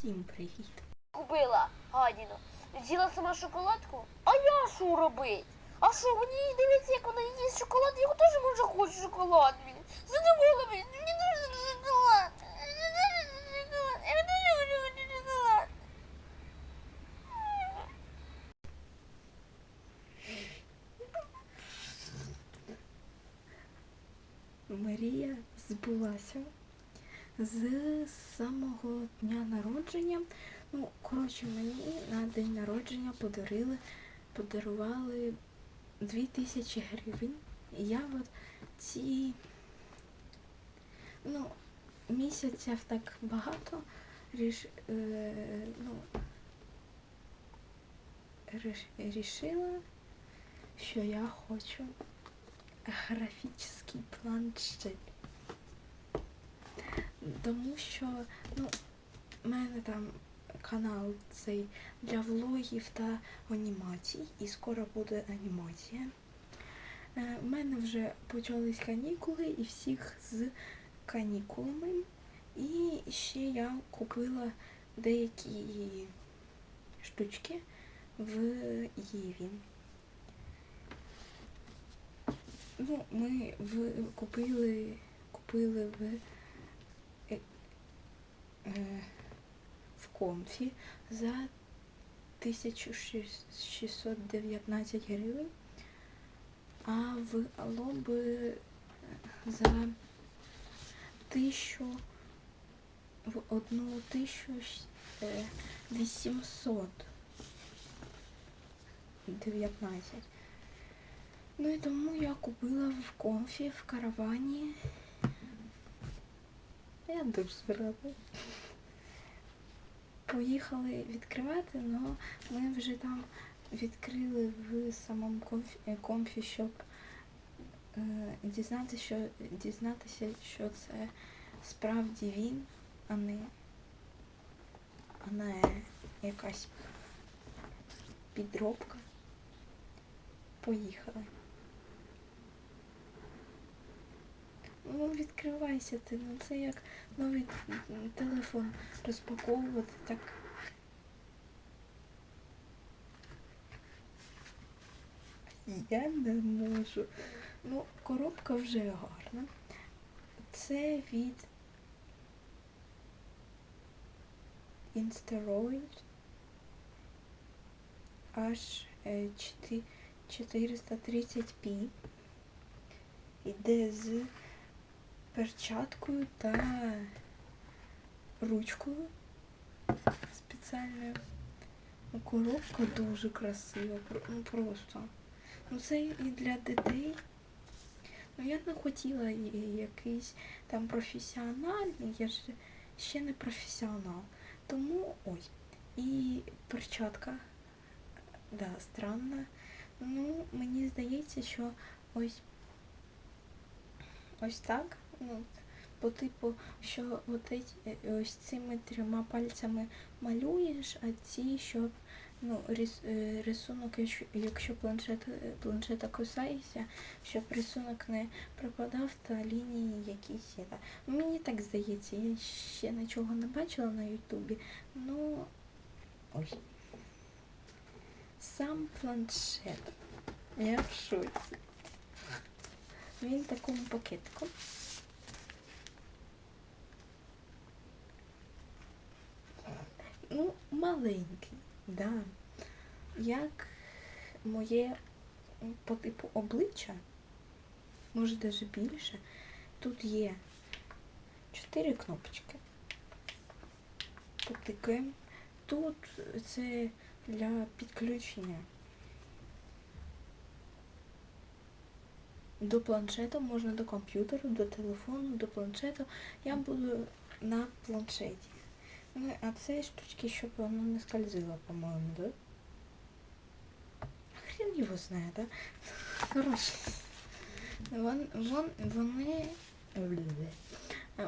Всім привіт! купила гадіну. З'їла сама шоколадку. А я що робить? А що, мені дивиться, як вона їсть шоколад, я теж може хочу шоколад. Він задоволена мені. Мені дуже шоколад. Мені. Я дуже хочу шоколад. Мрія збулася з самого дня народження. Ну, коротше, мені на день народження подарили, подарували 2000 гривень. Я от ці ну, місяців так багато ріш, е, ну, ріш, рішила, що я хочу графічний планшет. Тому що, ну, в мене там канал цей для влогів та анімацій, і скоро буде анімація. Е, У мене вже почались канікули і всіх з канікулами. І ще я купила деякі штучки в Єві. Ну, ми в, купили, купили в, е, е, в комфі за 1619 гривень, а в Алоби за тисячу в одну тисячу е, 800 19. Ну і тому я купила в комфі в каравані. Я дуже рада. Поїхали відкривати, але ми вже там відкрили в самому комфі, е, щоб е, дізнатися, що, дізнатися, що це справді він, а не, а не якась підробка. Поїхали. Ну, відкривайся ти, ну це як новий телефон розпаковувати так. Я не можу. Ну, коробка вже гарна. Це від Instaroid аж 430p. Іде з перчаткою та ручкою спеціальною. Ну, Коробка дуже красива, ну просто. Ну це і для дітей. Ну я не хотіла якийсь там професіональний, я ж ще не професіонал. Тому ой. І перчатка. Да, странна. Ну, мені здається, що ось ось так. Ну, по типу, що от е, ось цими трьома пальцями малюєш, а ці, щоб ну, рис, е, рисунок, якщо- планшет, е, планшета кусається, щоб рисунок не пропадав та лінії якісь є. Ну, Мені так здається, я ще нічого не бачила на Ютубі. Ну ось. Сам планшет. Я в шоці. Він в такому пакетику. Ну, маленький, да. Як моє по типу обличчя, може навіть більше. Тут є чотири кнопочки. Потикаємо. Тут це для підключення до планшету, можна до комп'ютеру, до телефону, до планшету. Я буду на планшеті. А це штучки, щоб воно не скользило, по-моєму, да? Хрен його знає, да? Коротше. Вон, вон, вони...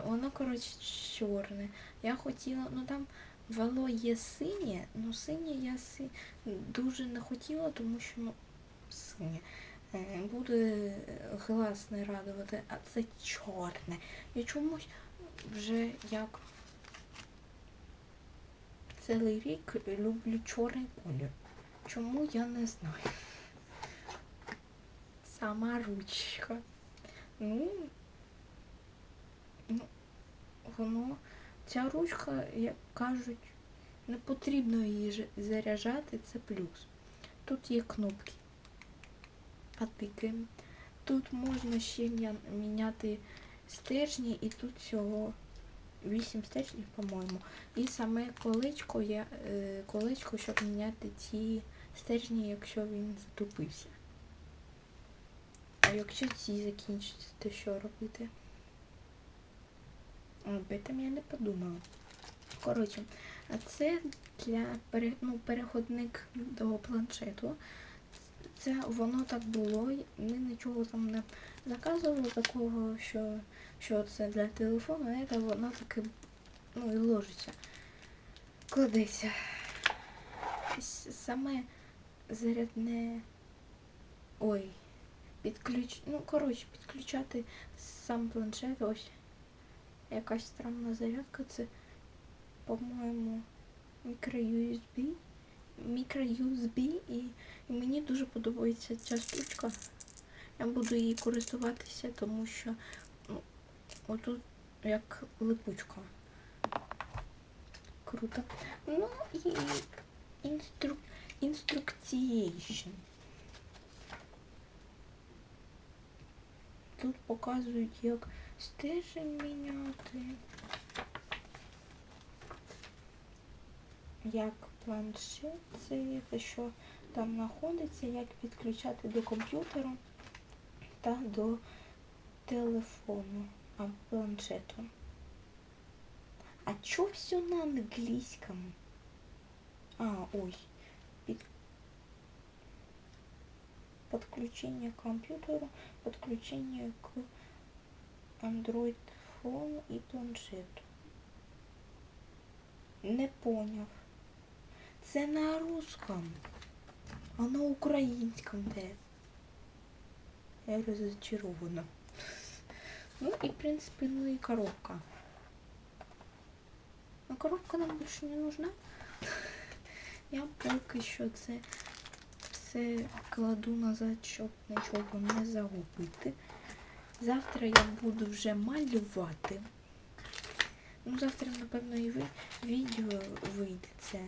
Воно, коротше, чорне. Я хотіла, ну там вало є синє, ну синє я си... дуже не хотіла, тому що ну, синє. Е, Буде глаз не радувати, а це чорне. Я чомусь вже як цілий рік люблю чорний колір. Чому я не знаю. Сама ручка. Ну, ну воно, ця ручка, як кажуть, не потрібно її заряджати, це плюс. Тут є кнопки. Потикаємо. Тут можна ще міняти стержні і тут всього 8 стержнів, по-моєму. І саме колечко, є, е, колечко, щоб міняти ті стержні, якщо він затупився. А якщо ці закінчаться, то що робити? Об этом я не подумала. Коротше, а це для ну, переходник до планшету. Це воно так було. Ми нічого там не заказували такого, що, що це для телефону, це воно таке ну, і ложиться. Кладеться. Саме зарядне. Ой. Підключ... Ну, коротше, підключати сам планшет. Ось. Якась странна зарядка. Це, по-моєму, мікро-USB. Мікро-USB і, і мені дуже подобається ця штучка. Я буду її користуватися, тому що ну, отут як липучка. Круто. Ну і інстру... інструкцієшн. Тут показують, як стежень міняти. Як планшет, це що там знаходиться, як підключати до комп'ютера та до телефону або планшету. А чё все на английском? А, ой. Під... Подключение к компьютеру, подключение к Android фону и планшету. Не поняв. Це на русском, а на українському де. Я розочарована. Ну і в принципі, ну і коробка. Ну коробка нам більше не нужна. Я поки що це все кладу назад, щоб нічого не загубити. Завтра я буду вже малювати. Ну, завтра, напевно, і відео вийде це.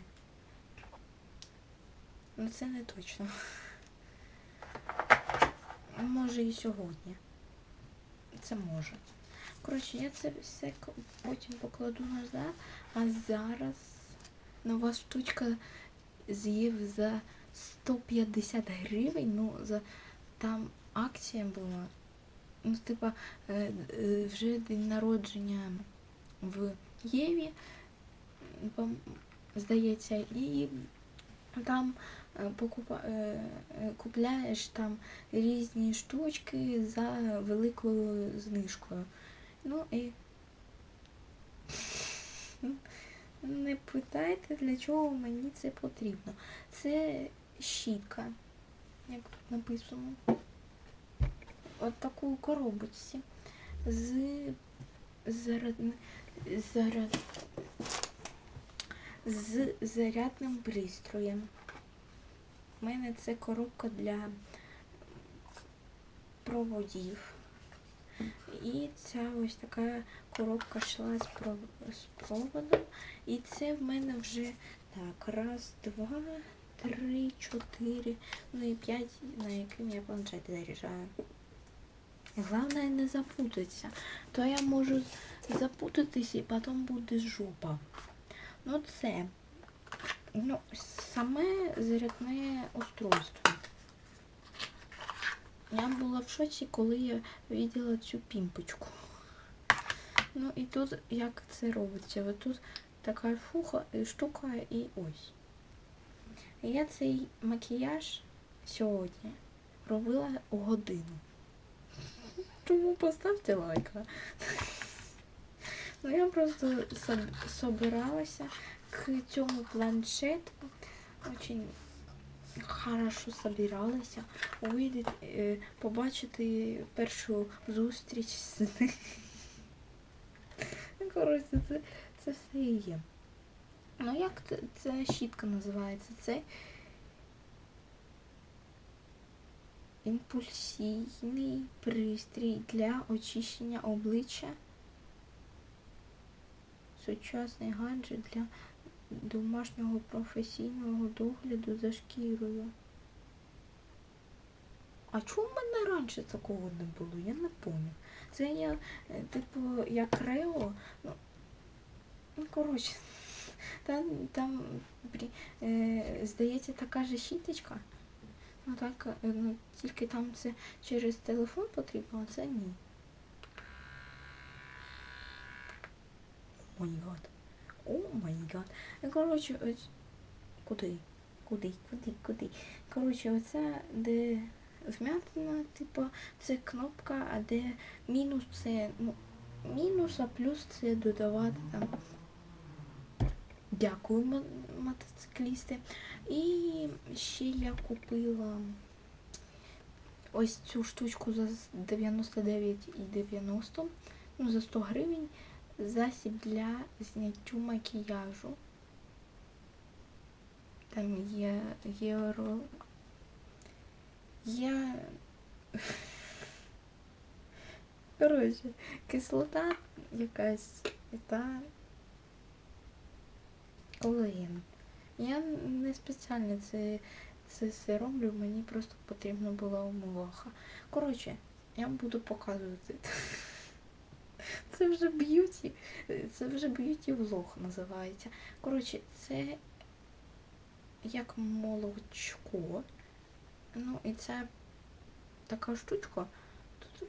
Ну це не точно. Може і сьогодні. Це може. Коротше, я це все потім покладу назад, а зараз нова штучка з'їв за 150 гривень. Ну, за там акція була. Ну, типа, е, е, вже день народження в Єві, здається, і там покупа, е, е, купляєш там різні штучки за великою знижкою. Ну і не питайте, для чого мені це потрібно. Це щітка, як тут написано. От таку коробочці з заряд... Заряд... з зарядним пристроєм. У мене це коробка для проводів. І ця ось така коробка йшла з проводом. І це в мене вже так, раз, два, три, чотири, ну і п'ять, на яким я планшет заряджаю. Головне не запутатися. То я можу запутатися і потім буде жопа. Ну це ну, саме зарядне устройство. Я була в шоці, коли я бачила цю пімпочку. Ну і тут як це робиться? Ось тут така фуха, е, штука і ось. Я цей макіяж сьогодні робила годину. Тому поставте лайк. Ну я просто собиралася к цьому планшету. Очень хорошо собиралася. Увидеть, е, побачити першу зустріч з ним. Ну, коротше, це, це все і є. Ну як це щітка називається? Це імпульсійний пристрій для очищення обличчя. Сучасний гаджет для домашнього професійного догляду за шкірою. А чому в мене раніше такого не було? Я не пам'ятаю. Це я, е, типу, як Рео. Ну, ну коротше, там, там е, здається, така же щіточка. Ну так, е, ну, тільки там це через телефон потрібно, а це ні. О гад. О май гад. Коротше, ось. Куди? Куди? Куди? Куди? Коротше, оце де вмятина, типу, це кнопка, а де мінус це, ну, мінус, а плюс це додавати там. Дякую, мотоциклісти. І ще я купила ось цю штучку за 99,90, ну за 100 гривень, засіб для зняттю макіяжу. Там є євро. Є. Коротше, кислота якась та колаген. Я не спеціально це, це все роблю, мені просто потрібна була умиваха. Коротше, я буду показувати. Це вже б'юті. Це вже б'юті влог називається. Коротше, це як молочко. Ну і це така штучка. Тут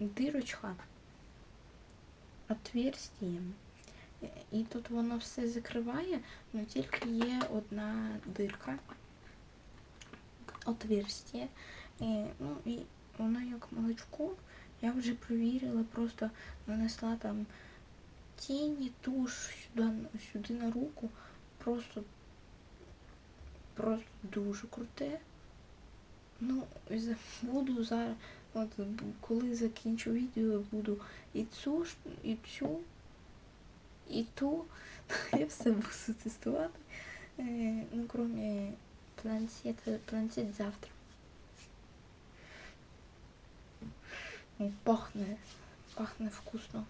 дирочка отверстієм. І тут воно все закриває, але тільки є одна дирка. Отверстие. І, ну, і воно як молочко. Я вже провірила, просто нанесла там тіні, туш сюди, сюди на руку. Просто, просто дуже круте. Ну, буду зараз, от коли закінчу відео, буду і цю, і цю, і ту. Я все буду тестувати. Е, ну, кроме планшета, планшет завтра. О, пахне, пахне вкусно.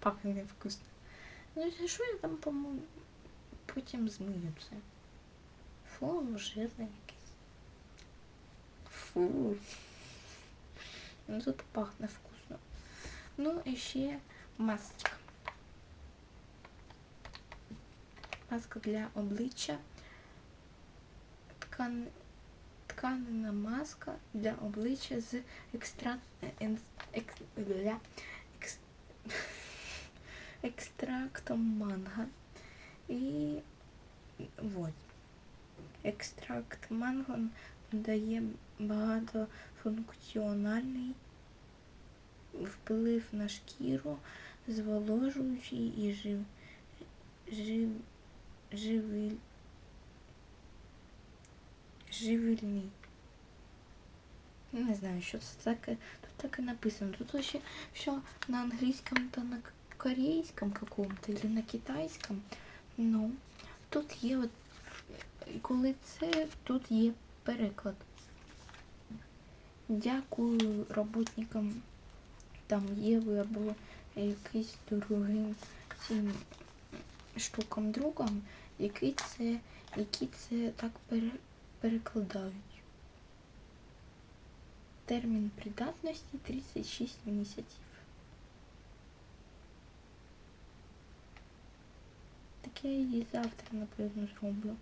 Пахне вкусно. Ну, і що я там, по-моєму, потім змию це. Фу, жирне якесь. Фу. Ну тут пахне вкусно. Ну і ще масочка. Маска для обличчя. Ткан... Тканина маска для обличчя з екстрактом манго. І вот. Екстракт манго дає багатофункціональний вплив на шкіру, зволожуючий і жив, жив, живиль, живильний. Не знаю, що це таке. Тут так і написано. Тут ще все на англійському та на корейському какому-то, или на китайському. Ну, тут є от, коли це, тут є переклад. Дякую роботникам там Єви або якийсь другим цим штукам другам, які це, які це так пере, перекладають. Термін придатності 36 місяців. Таке я її завтра, напевно, зроблю.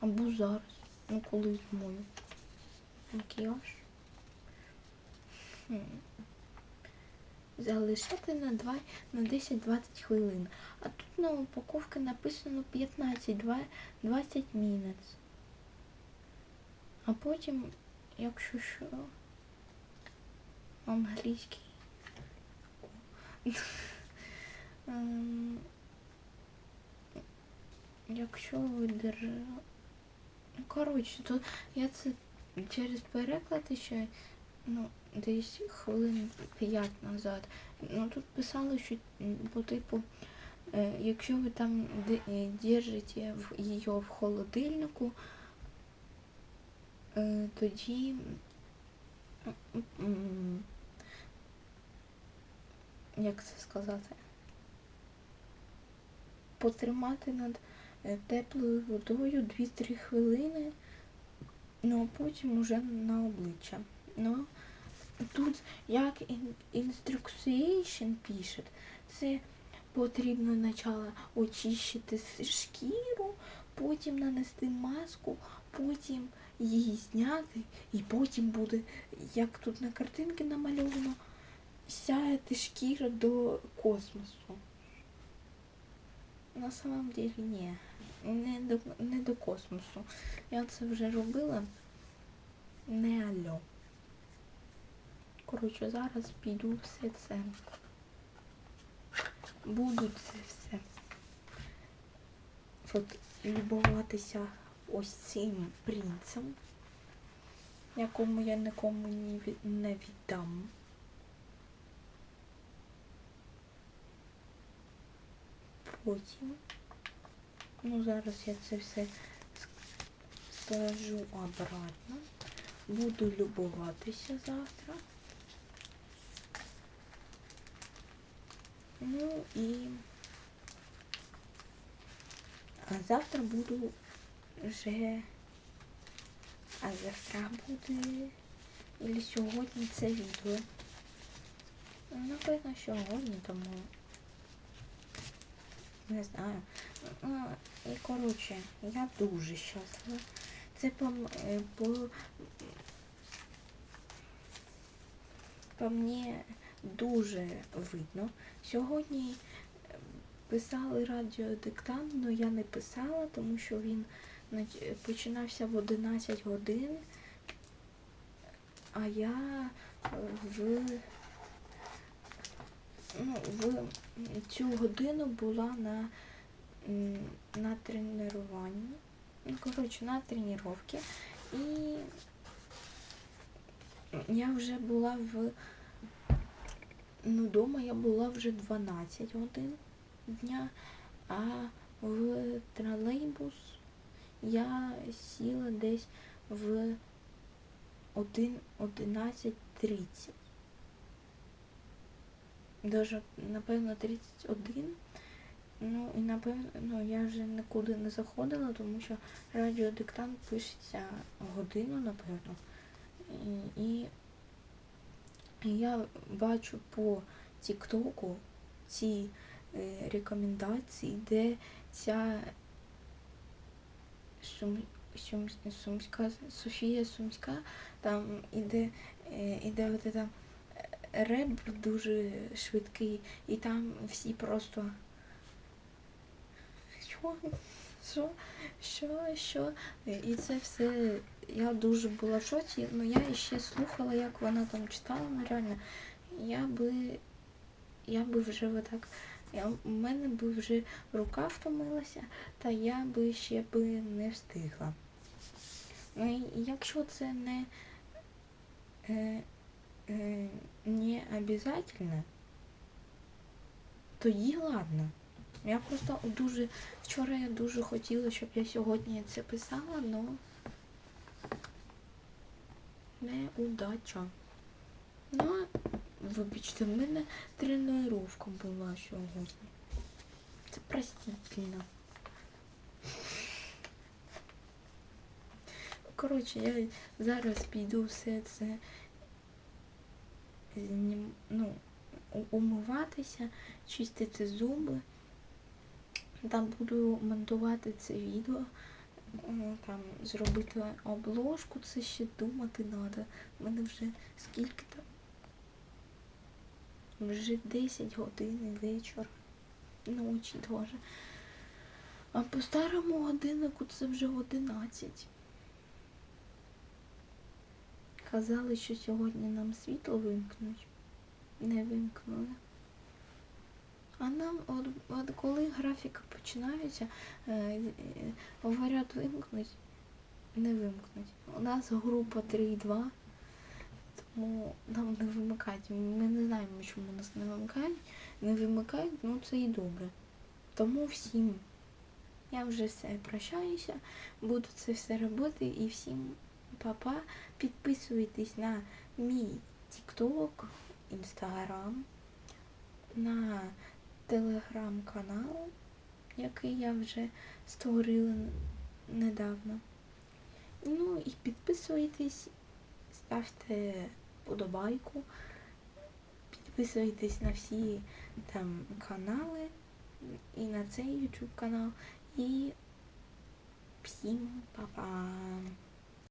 Або зараз. Ну, коли змою. Макіяж. Хм. Залишити на 2, на 10-20 хвилин. А тут на упаковці написано 15, 2, 20 minutes. А потім, якщо що, англійський. Ем, Якщо ви держа... Ну, коротше, то я це через переклад ще ну, десь хвилин 5 назад. Ну тут писали, що по типу Е, Якщо ви там е, держите її в холодильнику, тоді м, м, як це сказати? Потримати над е, теплою водою 2-3 хвилини, ну а потім уже на обличчя. Ну, тут як інструкцієшн пише, це потрібно спочатку очищити шкіру, потім нанести маску, потім її зняти, і потім буде, як тут на картинці намальовано, сяяти шкіра до космосу. На самом деле ні. Не до, не до космосу. Я це вже робила. Не альо. Коротше, зараз піду все це. Буду це все. От любуватися ось цим принцем, якому я нікому не віддам. Потім. Ну, зараз я це все с- сложу обратно. Буду любуватися завтра. Ну і а завтра буду вже. А завтра буде. Или сьогодні це відео. Напевно, сьогодні, тому не знаю. Ну, і коротше, я дуже щаслива. Це по, е, по, по мені дуже видно. Сьогодні писали радіодиктант, але я не писала, тому що він починався в 11 годин, а я е, в, ну, в цю годину була на, на тренуванні. Ну, коротше, на тренування. І я вже була в ну, дома я була вже 12 годин дня, а в тролейбус я сіла десь в 1, 11.30. Даже, напевно, 31. Ну, і напевно, ну, я вже нікуди не заходила, тому що радіодиктант пишеться годину, напевно. І і я бачу по Тіктоку ці е, рекомендації, де ця Сум, Сум, Сумська, Софія Сумська, там іде, е, іде от там реп дуже швидкий, і там всі просто. Що? Що? Що? Що? І це все. Я дуже була в шоці, але я ще слухала, як вона там читала, ну реально. Я би. Я би вже отак. Я, у мене би вже рука втомилася, та я би ще би не встигла. Ну, якщо це не, е, е, не обязательно, тоді ладно. Я просто дуже вчора я дуже хотіла, щоб я сьогодні це писала, але не удача. Ну, вибачте, в мене тренування була сьогодні. Це простительно. Коротше, я зараз піду все це ну, умиватися, чистити зуби. Там буду монтувати це відео, е, там зробити обложку, це ще думати треба. У мене вже скільки там? Вже 10 годин вечора. Ночі теж. А по старому годиннику це вже 11. Казали, що сьогодні нам світло вимкнуть. Не вимкнули. А нам, от, от коли графіка починається, е, е, говорять вимкнуть, не вимкнуть. У нас група 3,2, тому нам не вимикають. Ми не знаємо, чому нас не вимикають. Не вимикають, ну це і добре. Тому всім я вже все прощаюся, буду це все робити і всім папа. Підписуйтесь на мій TikTok, Instagram, на телеграм-канал, який я вже створила недавно. Ну і підписуйтесь, ставте подобайку, підписуйтесь на всі там канали і на цей YouTube канал. І всім па-па!